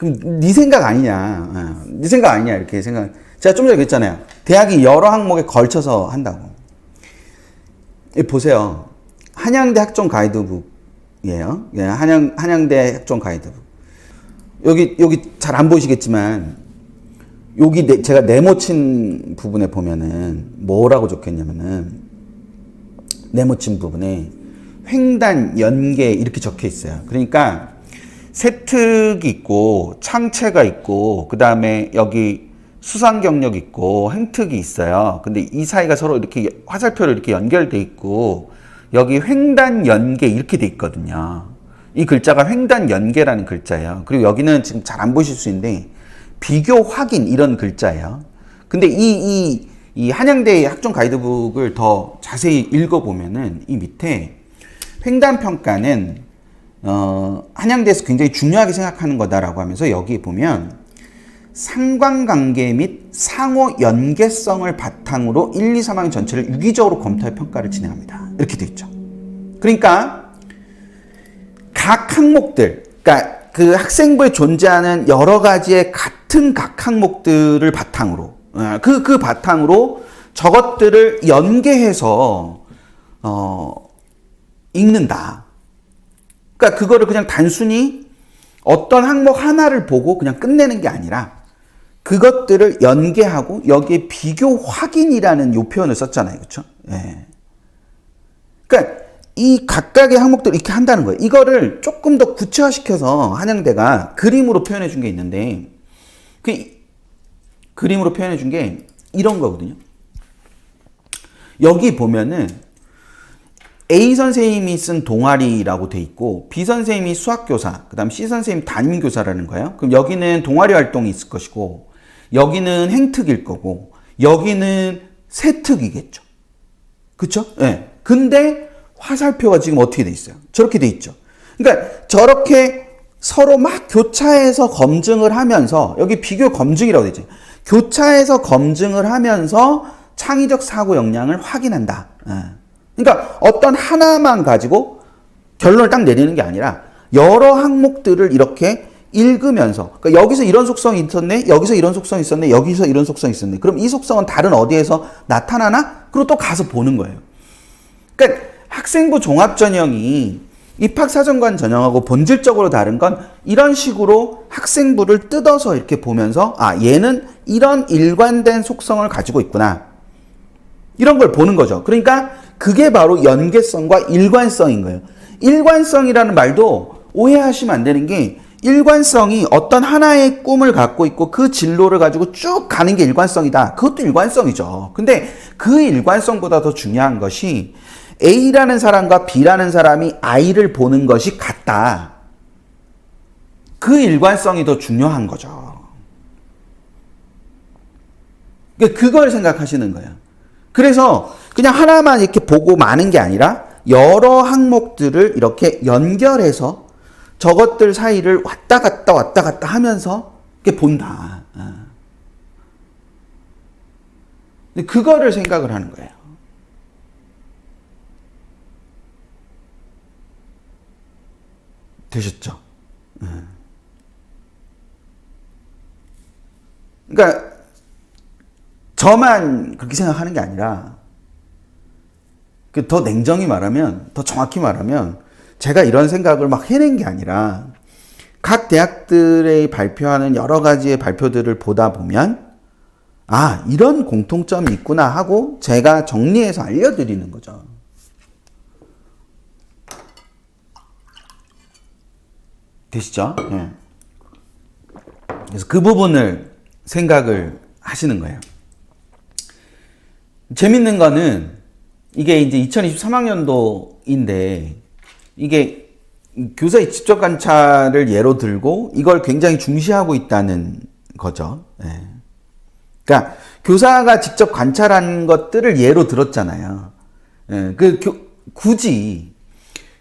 그럼 네 생각 아니냐. 어, 네 생각 아니냐 이렇게 생각. 제가 좀 전에 그랬잖아요. 대학이 여러 항목에 걸쳐서 한다고. 이 보세요. 한양대 학종 가이드북이에요. 예, 한양 한양대 학종 가이드북. 여기 여기 잘 안 보이시겠지만 여기 네- 제가 네모친 부분에 보면은 뭐라고 적혀있냐면은 네모친 부분에 횡단 연계 이렇게 적혀 있어요. 그러니까 세특이 있고 창체가 있고 그 다음에 여기 수상 경력 있고 행특이 있어요. 근데 이 사이가 서로 이렇게 화살표로 이렇게 연결돼 있고 여기 횡단 연계 이렇게 돼 있거든요. 이 글자가 횡단 연계라는 글자예요. 그리고 여기는 지금 잘 안 보실 수 있는데 비교 확인 이런 글자예요. 근데 이, 이, 이 한양대 학종 가이드북을 더 자세히 읽어보면은 이 밑에 횡단 평가는 어, 한양대에서 굉장히 중요하게 생각하는 거다라고 하면서 여기 보면 상관관계 및 상호 연계성을 바탕으로 1, 2, 3학년 전체를 유기적으로 검토해 평가를 진행합니다. 이렇게 돼 있죠. 그러니까 각 항목들, 그러니까 그 학생부에 존재하는 여러 가지의 같은 각 항목들을 바탕으로, 어, 그, 그 바탕으로 저것들을 연계해서, 어, 읽는다. 그러니까 그거를 그냥 단순히 어떤 항목 하나를 보고 그냥 끝내는 게 아니라 그것들을 연계하고 여기에 비교 확인이라는 요 표현을 썼잖아요. 그렇죠? 예. 그러니까 이 각각의 항목들 이렇게 한다는 거예요. 이거를 조금 더 구체화시켜서 한양대가 그림으로 표현해 준 게 있는데 그 이- 그림으로 표현해 준 게 이런 거거든요. 여기 보면은 A 선생님이 쓴 동아리라고 돼 있고 B 선생님이 수학교사, 그 다음 C 선생님 담임교사라는 거예요. 그럼 여기는 동아리 활동이 있을 것이고 여기는 행특일 거고 여기는 세특이겠죠. 그쵸? 예. 네. 근데 화살표가 지금 어떻게 돼 있어요? 저렇게 돼 있죠. 그러니까 저렇게 서로 막 교차해서 검증을 하면서 여기 비교 검증이라고 되죠. 교차해서 검증을 하면서 창의적 사고 역량을 확인한다. 예. 그러니까 어떤 하나만 가지고 결론을 딱 내리는 게 아니라 여러 항목들을 이렇게 읽으면서 그러니까 여기서 이런 속성이 있었네 여기서 이런 속성이 있었네 여기서 이런 속성이 있었네. 그럼 이 속성은 다른 어디에서 나타나나? 그리고 또 가서 보는 거예요. 그러니까 학생부 종합 전형이 입학 사정관 전형하고 본질적으로 다른 건 이런 식으로 학생부를 뜯어서 이렇게 보면서 아 얘는 이런 일관된 속성을 가지고 있구나. 이런 걸 보는 거죠. 그러니까 그게 바로 연계성과 일관성인 거예요. 일관성이라는 말도 오해하시면 안 되는 게 일관성이 어떤 하나의 꿈을 갖고 있고 그 진로를 가지고 쭉 가는 게 일관성이다. 그것도 일관성이죠. 근데 그 일관성보다 더 중요한 것이 A라는 사람과 B라는 사람이 I를 보는 것이 같다. 그 일관성이 더 중요한 거죠. 그러니까 그걸 생각하시는 거예요. 그래서 그냥 하나만 이렇게 보고 마는 게 아니라 여러 항목들을 이렇게 연결해서 저것들 사이를 왔다 갔다 왔다 갔다 하면서 이렇게 본다. 어. 근데 그거를 생각을 하는 거예요. 되셨죠? 예. 그러니까 저만 그렇게 생각하는 게 아니라 그더 냉정히 말하면 더 정확히 말하면 제가 이런 생각을 막 해낸 게 아니라 각 대학들의 발표하는 여러 가지의 발표들을 보다 보면 아 이런 공통점이 있구나 하고 제가 정리해서 알려드리는 거죠. 되시죠? 예. 그래서 그 부분을 생각을 하시는 거예요. 재밌는 거는 이게 이제 2023학년도인데 이게 교사의 직접 관찰을 예로 들고 이걸 굉장히 중시하고 있다는 거죠. 예. 그러니까 교사가 직접 관찰한 것들을 예로 들었잖아요. 예. 그 교- 굳이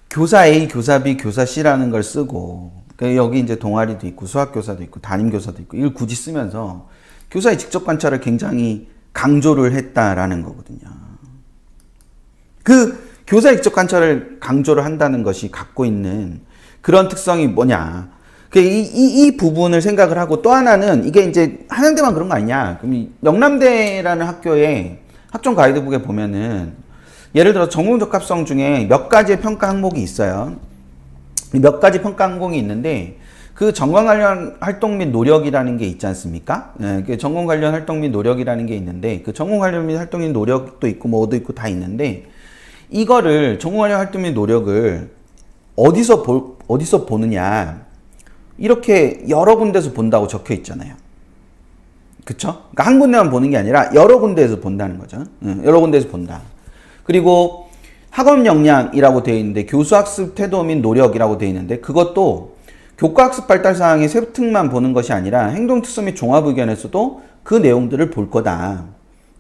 교사 A, 교사 B, 교사 C라는 걸 쓰고 그 여기 이제 동아리도 있고 수학 교사도 있고 담임 교사도 있고 이걸 굳이 쓰면서 교사의 직접 관찰을 굉장히 강조를 했다라는 거거든요. 그 교사의 직접 관찰을 강조를 한다는 것이 갖고 있는 그런 특성이 뭐냐? 그 이, 이, 이 부분을 생각을 하고 또 하나는 이게 이제 한양대만 그런 거 아니냐. 그럼 이 영남대라는 학교에 학종 가이드북에 보면은 예를 들어 전공 적합성 중에 몇 가지의 평가 항목이 있어요. 이몇 가지 평가 항목이 있는데 그 전공 관련 활동 및 노력이라는 게 있지 않습니까? 예, 그 전공 관련 활동 및 노력이라는 게 있는데 그 전공 관련 및 활동 및 노력도 있고 뭐도 있고 다 있는데 이거를 전공 관련 활동 및 노력을 어디서 볼 어디서 보느냐 이렇게 여러 군데서 본다고 적혀 있잖아요. 그쵸? 그러니까 한 군데만 보는 게 아니라 여러 군데에서 본다는 거죠. 응, 여러 군데에서 본다. 그리고 학업 역량이라고 되어 있는데 교수 학습 태도 및 노력이라고 되어 있는데 그것도 교과학습 발달 사항의 세특만 보는 것이 아니라 행동 특성 및 종합 의견에서도 그 내용들을 볼 거다.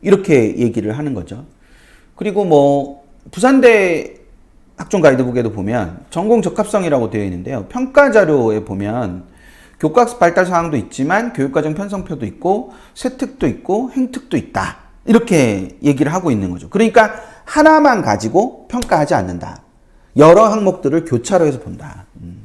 이렇게 얘기를 하는 거죠. 그리고 뭐 부산대 학종 가이드북에도 보면 전공 적합성이라고 되어 있는데요. 평가 자료에 보면 교과학습 발달 사항도 있지만 교육과정 편성표도 있고 세특도 있고 행특도 있다. 이렇게 얘기를 하고 있는 거죠. 그러니까 하나만 가지고 평가하지 않는다. 여러 항목들을 교차로 해서 본다. 음.